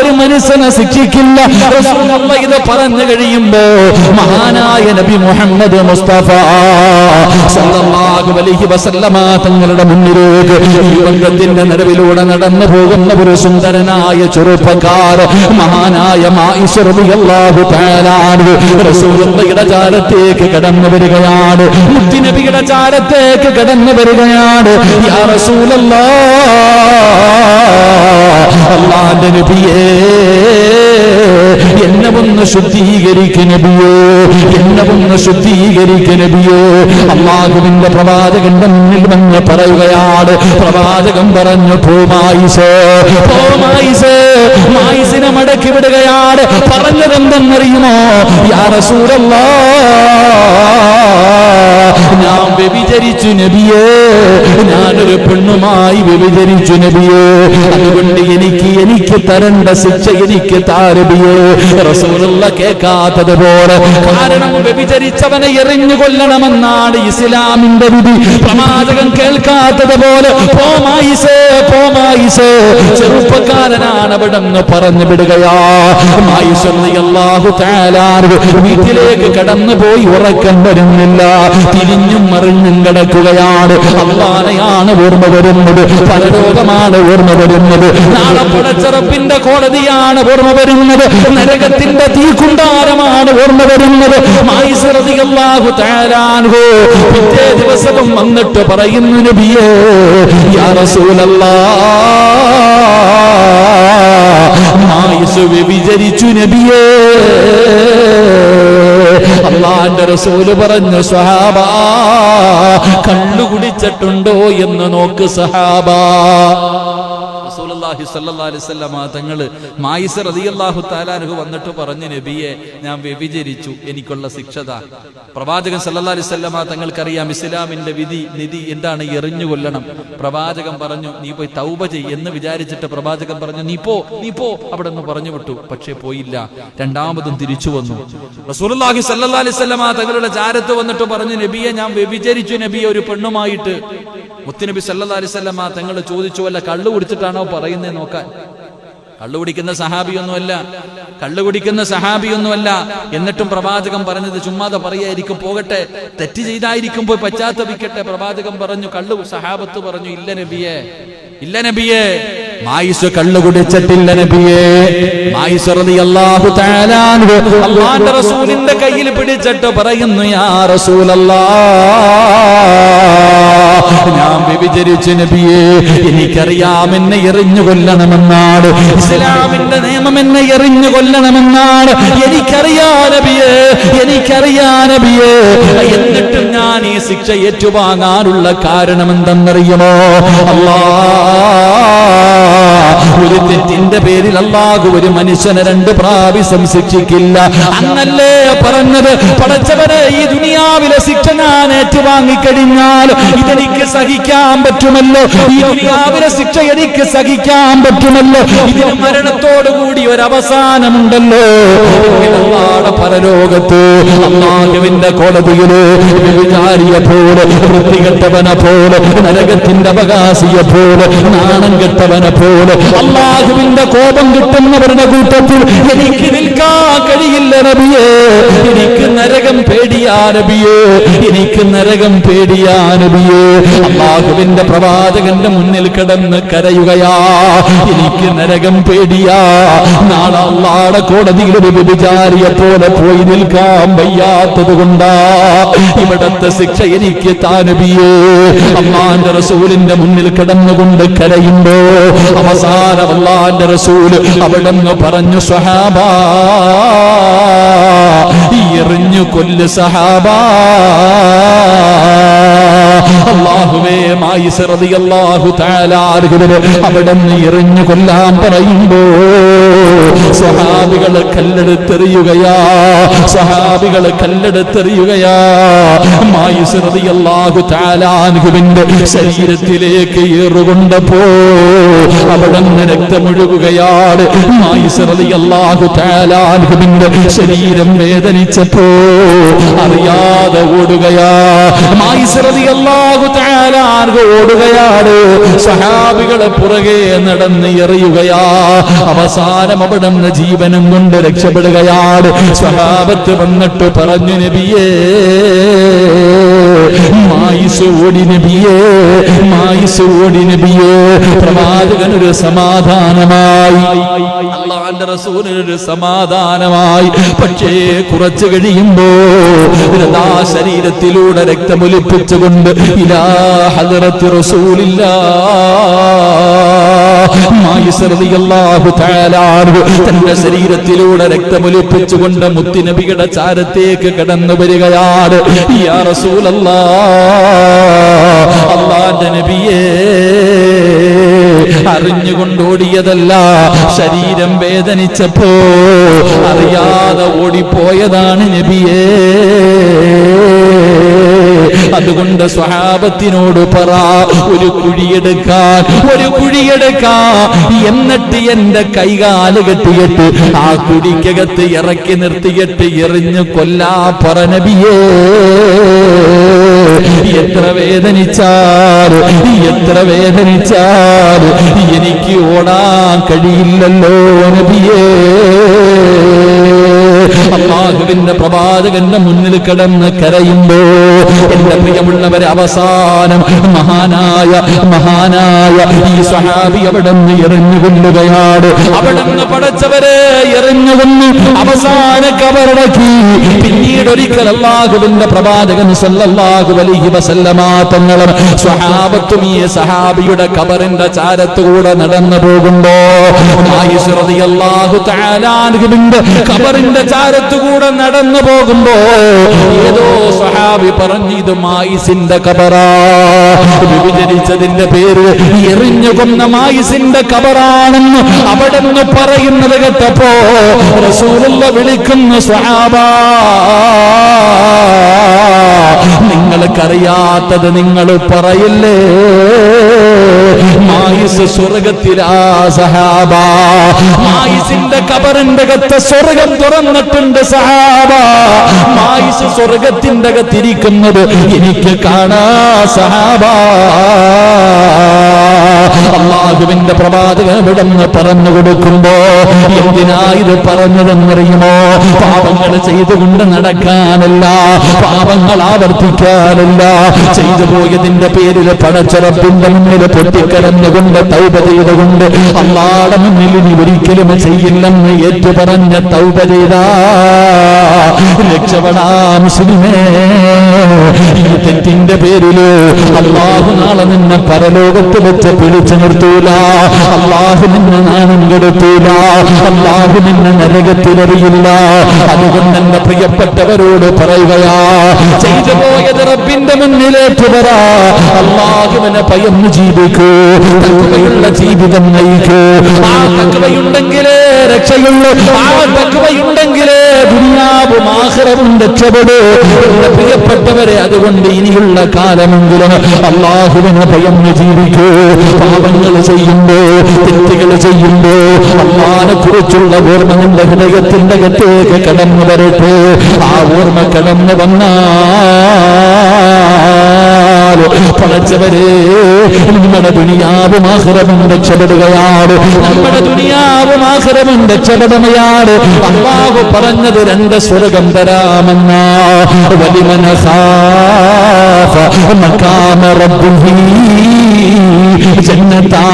ഒരു മനുഷ്യനെ ശിക്ഷിക്കില്ല. ഇത് പറഞ്ഞു കഴിയുമ്പോ മഹാനായ നബി മുഹമ്മദ് മുസ്തഫ തങ്ങളുടെ മുന്നിലേക്ക് യുവകത്തിന്റെ നിലവിലൂടെ നടന്നു പോകുന്ന ഒരു സുന്ദരനായ ചെറുപ്പക്കാർ മഹാനായ ചാരത്തേക്ക് കടന്നു വരികയാണ്. മുത്തിനബിയുടെ ചാരത്തേക്ക് കടന്നു വരികയാണ്. യാ റസൂലല്ലാ അല്ലാഹുവിന്റെ നബിയേ എന്നെ ഒന്ന് ശുദ്ധീകരിക്കനബിയോ എന്നെ ഒന്ന് ശുദ്ധീകരിക്കനബിയോ അള്ളാഹുവിന്റെ പ്രവാചകന്റെ മുന്നിൽ വന്ന് പറയുകയാണ് പ്രവാചകൻ പറഞ്ഞു ഭൂമായിസേ ഭൂമായിസേ മായിസിനെ മടക്കി വിടുകയാണ്. പറഞ്ഞതെന്തെന്നറിയുമോ യാ റസൂലല്ലാ ഞാൻ വ്യഭിചരിച്ചു നബിയേ ഞാനൊരു പെണ്ണുമായി വ്യഭിചരിച്ചു നബിയേ. അതുകൊണ്ട് എനിക്ക് എനിക്ക് തരണ്ട ശിക്ഷ എനിക്ക് താരബിയേ റസൂലുള്ള കേൾക്കാത്തത് പോലെ. കാരണം വ്യഭിചരിച്ചവനെ എറിഞ്ഞു കൊല്ലണമെന്നാണ് ഇസ്ലാമിന്റെ വിധി. പ്രവാചകൻ കേൾക്കാത്തത് പോലെ ചെറുപ്പക്കാരനാണ് അവിടെ നിന്ന് പറഞ്ഞു വിടുകയാ. വീട്ടിലേക്ക് കടന്നു പോയി ഉറക്കം വരുന്നില്ല. തിരിഞ്ഞും മറിഞ്ഞും കിടക്കുകയാണ്. അള്ളാനെയാണ് ഓർമ്മ വരുന്നത്. പരലോകമാണ് ഓർമ്മ വരുന്നത്. നാളെ പടച്ചറപ്പിന്റെ കോടതിയാണ് ഓർമ്മ വരുന്നത്. നരകത്തിന്റെ തീക്കുണ്ടാരമാണ് ഓർമ്മ വരുന്നത്. പിറ്റേ ദിവസവും വന്നിട്ട് പറയുന്നു നബിയേ യാ വ്യഭിചരിച്ചു നബിയേ. അള്ളാന്റെ റസൂൽ പറഞ്ഞു സഹാബ കണ്ണു കുടിച്ചിട്ടുണ്ടോ എന്ന് നോക്ക് സഹാബ. റസൂലുള്ളാഹി സ്വല്ലല്ലാഹി അലൈഹി വസല്ലമ തങ്ങൾ മായിസ് റളിയല്ലാഹു തആലാഹു വന്നിട്ട് പറഞ്ഞു നബിയെ ഞാൻ വ്യഭിചരിച്ചു. എനിക്കുള്ള ശിക്ഷത പ്രവാചകൻ സല്ലാ അലൈഹി വസല്ലമ തങ്ങൾക്കറിയാം ഇസ്ലാമിന്റെ വിധി നിധി എന്താണ്? എറിഞ്ഞു കൊല്ലണം. പ്രവാചകൻ പറഞ്ഞു നീ പോയി തൗബ ചെയ്. എന്ന് വിചാരിച്ചിട്ട് പ്രവാചകൻ പറഞ്ഞു നീ പോ നീ പോ. അവിടെ നിന്ന് പറഞ്ഞു വിട്ടു. പക്ഷേ പോയില്ല. രണ്ടാമതും തിരിച്ചു വന്നു. റസൂലി സല്ലാ അലൈഹി വസല്ലമ തങ്ങളുടെ ചാരത്ത് വന്നിട്ട് പറഞ്ഞു നബിയെ ഞാൻ വ്യഭിചരിച്ചു. നബിയെ ഒരു പെണ്ണുമായിട്ട് മുത്തുനബി സല്ലാ അലൈഹി വസല്ലമ തങ്ങൾ ചോദിച്ചു വല്ല കള്ളു കുടിച്ചിട്ടാണോ പറയുന്നത് നോക്കാൻ? കള്ളു കുടിക്കുന്ന സഹാബിയൊന്നുമല്ല കള്ളു കുടിക്കുന്ന സഹാബിയൊന്നുമല്ല. എന്നിട്ടും പ്രവാചകം പറഞ്ഞത് ചുമ്മാതെ പറയായിരിക്കും പോകട്ടെ തെറ്റ് ചെയ്തായിരിക്കും പോയി പശ്ചാത്തപിക്കട്ടെ. പ്രവാചകം പറഞ്ഞു കള്ളു സഹാബത്ത് പറഞ്ഞു ഇല്ല നബിയെ ഇല്ല നബിയെ മായിസ് കള്ളു കുടിച്ചിട്ടില്ല നബിയേ. മായിസ് റളിയല്ലാഹു തആല അല്ലാഹുവിന്റെ റസൂലിന്റെ കയ്യിൽ പിടിച്ചിട്ട് പറയുന്നു യാ റസൂലല്ലാഹ് ഞാൻ വ്യഭിചരിച്ചു നബിയേ എനിക്കറിയാം എന്നെ എറിഞ്ഞു കൊല്ലണമെന്നാണ്. ഇസ്ലാമിന്റെ നിയമം എന്നെ എറിഞ്ഞു കൊല്ലണമെന്നാണ്. എനിക്കറിയാ നബിയേ എനിക്കറിയാ നബിയേ. എന്നിട്ടും ഞാൻ ഈ ശിക്ഷ ഏറ്റുവാങ്ങാനുള്ള കാരണം എന്തെന്നറിയുമോ അല്ലാ ഒരു തെറ്റിന്റെ പേരിൽ അല്ലാഹു ഒരു മനുഷ്യനെ രണ്ട് പ്രാവശ്യം ശിക്ഷിക്കില്ല അന്നല്ലേ പറഞ്ഞത് പടച്ചവരെ ഈ ദുനിയാവിലെ ശിക്ഷ ഞാൻ ഏറ്റുവാങ്ങിക്കഴിഞ്ഞാൽ ഇതെനിക്ക് സഹിക്കാൻ പറ്റുമല്ലോ. ഈ ദുനിയാവിലെ ശിക്ഷ എനിക്ക് സഹിക്കാൻ പറ്റുമല്ലോ. ഇതിന് മരണത്തോടു കൂടി ഒരു അവസാനമുണ്ടല്ലോ പരലോകത്ത് അള്ളാഹുവിന്റെ കോടതിയിൽ വ്യഭിചാരിയെ പോലെ വൃത്തികെട്ടവനെ പോലെ നരകത്തിന്റെ അവകാശിയ പോലെ നാണം കെട്ടവനെ പോലെ അള്ളാഹുവിന്റെ കോപം കിട്ടുന്നവരുടെ കൂട്ടത്തിൽ എനിക്ക് നിൽക്കാൻ കഴിയില്ല നബിയേ. എനിക്ക് നരകം പേടിയാ നബിയേ. എനിക്ക് നരകം പേടിയാ നബിയേ. അള്ളാഹുവിന്റെ പ്രവാചകന്റെ മുന്നിൽ കിടന്ന് കരയുകയാ. എനിക്ക് നരകം പേടിയാ. നാളെ അള്ളാടെ കോടതിയിൽ ഒരു വ്യഭിചാരിയെ പോലെ പോയി നിൽക്കാൻ വയ്യാത്തത് കൊണ്ടാ. ഇവിടത്തെ ശിക്ഷ എനിക്ക് താനബിയേ അമ്മാന്റെ റസൂലിന്റെ മുന്നിൽ കിടന്നുകൊണ്ട് കരയുമ്പോ അവസാനം അള്ളാന്റെ റസൂൽ അവിടെ പറഞ്ഞു സഹാബാ എറിഞ്ഞു കൊല്ല് സഹാബാ. അള്ളാഹുവേ മായിസ് റളിയല്ലാഹു തആല അവിടെ നിന്ന് എറിഞ്ഞു കൊല്ലാൻ പറയുമ്പോ സഹാബികളെ കല്ലെടുത്തെറിയുകയാ സഹാബികളെ കല്ലെടുത്തെറിയുകയാ. മായിസ് റളിയല്ലാഹു തആല അൻഹുവിന്റെ ശരീരത്തിലേക്ക് ഏറുകൊണ്ടപ്പോ അവിടെ നിന്ന് രക്തമൊഴുകുകയാണ് മായിസ് റളിയല്ലാഹു തആല അൻഹുവിന്റെ ശരീരം വേദനിച്ചപ്പോ അറിയാതെ ഓടുകയാ. മായിസ് റളിയല്ലാഹു ഓടുകയാണ്. സഹാബികളെ പുറകെ നടന്ന് എറിയുകയാ. അവസാനം അവിടെ നിന്ന് ജീവനും കൊണ്ട് രക്ഷപ്പെടുകയാണ്. സഹാബത്ത് വന്നിട്ട് പറഞ്ഞു നബിയേ മായിസ് ഓടി നബിയേ മായിസ് ഓടി നബിയേ പ്രവാചകൻ ഒരു സമാധാനമായി. അള്ളാന്റെ റസൂലിനൊരു സമാധാനമായി. പക്ഷേ കുറച്ചു കഴിയുമ്പോ ആ ശരീരത്തിലൂടെ രക്തമൊലിപ്പിച്ചുകൊണ്ട് ഇലാ ഹദറത്തി റസൂലില്ല തന്റെ ശരീരത്തിലൂടെ രക്തമൊലിപ്പിച്ചുകൊണ്ട് മുത്തിനബിയുടെ ചാരത്തേക്ക് കടന്നു വരികയാണ്. അള്ളാന്റെ നബിയേ അറിഞ്ഞുകൊണ്ടോടിയതല്ല ശരീരം വേദനിച്ചപ്പോ അറിയാതെ ഓടിപ്പോയതാണ് നബിയേ. അതുകൊണ്ട് സ്വഹാബത്തിനോട് പറ ഒരു കുഴിയെടുക്കാൻ ഒരു കുഴിയെടുക്കാൻ എന്നിട്ട് എന്റെ കൈകാൽ കെട്ടിയിട്ട് ആ കുഴിക്കകത്ത് ഇറക്കി നിർത്തിയിട്ട് എറിഞ്ഞു കൊല്ലാ പറനബിയേ എത്ര വേദനിച്ചാറ് എത്ര വേദനിച്ചാറ് എനിക്ക് ഓടാൻ കഴിയില്ലല്ലോ നബിയേ. അള്ളാഹുവിന്റെ പ്രവാചകന്റെ മുന്നിൽ കിടന്ന് കരയുമ്പോ എന്റെ പ്രിയമുള്ളവരെ അവസാനം മഹാനായ മഹാനായ ഈ സഹാബി അവിടെ നിന്ന് എറിഞ്ഞു കൊല്ലുകയാണ് അവിടെ നിന്ന് പടച്ചവരെ എറിഞ്ഞു കൊന്നു അവസാന കബറടക്കി. പിന്നീട് ഒരിക്കൽ അള്ളാഹുവിന്റെ പ്രവാചകൻ സല്ലല്ലാഹു അലൈഹി വസല്ലമ തങ്ങളും സ്വഹാബത്തും ഈ സഹാബിയുടെ കബറിന്റെ ചാരത്തുകൂടെ നടന്നു പോകുമ്പോ കബറിന്റെ ചാരത്തുകൂടെ നടന്നു പോകുമ്പോ ഏതോ സഹാബി പറഞ്ഞു ഇത് മായിസിന്റെ കബറാ. പേര് എറിഞ്ഞു കൊന്ന മായിസിന്റെ കബറാണെന്ന് അവിടെ നിന്ന് പറയുന്നത് കേട്ടപ്പോ റസൂലുള്ള വിളിക്കുന്ന സ്വഹാബാ നിങ്ങൾക്കറിയാത്തത് നിങ്ങൾ പറയില്ലേ? മായിസ് സ്വർഗത്തിലാ സഹാബ. മായിസിന്റെ കബറിന്റെ അകത്ത് സ്വർഗം തുറന്നിട്ടുണ്ട് സഹാബ. മായിസ് സ്വർഗത്തിന്റെ അകത്തിരിക്കുന്നത് എനിക്ക് കാണാ സഹാബ. അള്ളാഹുവിന്റെ പ്രവാചകൻ ഇവിടെന്ന് പറഞ്ഞു കൊടുക്കുമ്പോ എന്തിനാ ഇത് പറഞ്ഞതെന്നറിയുമോ? പാപങ്ങൾ ചെയ്തുകൊണ്ട് നടക്കാനല്ല പാപങ്ങൾ ആവർത്തിക്കാനല്ല. ചെയ്തു പോയതിന്റെ പേരിൽ പടച്ചറപ്പിന്റെ മുന്നിൽ പൊട്ടിക്കരഞ്ഞുകൊണ്ട് തൗപ ചെയ്തുകൊണ്ട് അള്ളാടെ മുന്നിൽ ഇനി ഒരിക്കലും ചെയ്യില്ലെന്ന് ഏറ്റു പറഞ്ഞ തൗപ ചെയ്താ രക്ഷപ്പെടാം സിനിമേ ഈ തെറ്റിന്റെ പേരിൽ അള്ളാഹു നാളെ നിന്നെ പരലോകത്ത് വെച്ച് പിടിച്ചു നിർത്തൂല. അള്ളാഹു നിന്നെ നാണം കെടുത്തൂല. അള്ളാഹു നിന്നെ നരകത്തിലറിയില്ല. അതുകൊണ്ട് എന്റെ പ്രിയപ്പെട്ടവരോട് പറയുകയാ ചെയ്തു പോയത് റബ്ബിന്റെ മുന്നിലേക്ക് വരാ. അള്ളാഹുവിനെ പയന്ന് ജീവിക്കൂ. തക്കവയുള്ള ജീവിതം നയിക്കൂ. ആ തക്കവയുണ്ടെങ്കിലേ രക്ഷയുള്ളൂ. ആ തക്കവയുണ്ടെങ്കിലേ ദുനിയാവും ആഹ്റവും രക്ഷപ്പെടൂ. എന്റെ പ്രിയപ്പെട്ടവരെ അതുകൊണ്ട് ഇനിയുള്ള കാലമെങ്കിലും അള്ളാഹുവിനെ ഭയന്ന് ജീവിക്കൂ പാപങ്ങൾ ചെയ്യുമ്പോ തെറ്റുകൾ ചെയ്യുമ്പോ അള്ളാനെ കുറിച്ചുള്ള ഓർമ്മ നിന്റെ ഹൃദയത്തിന്റെ അകത്തേക്ക് കടന്നു വരട്ടെ. ആ ഓർമ്മ കടന്നു വന്നാൽ പടച്ചവരെ നമ്മുടെ ദുനിയാവും ആഹ്റവും രക്ഷപ്പെടുകയാണ്. നമ്മുടെ ദുനിയാവും ആഹ്റവും രക്ഷപ്പെടുകയാണ്. അള്ളാഹു പറഞ്ഞത് രണ്ട് സ്വർഗം തരാമെന്ന വലിമന മക്കാമ ജന്നത്താ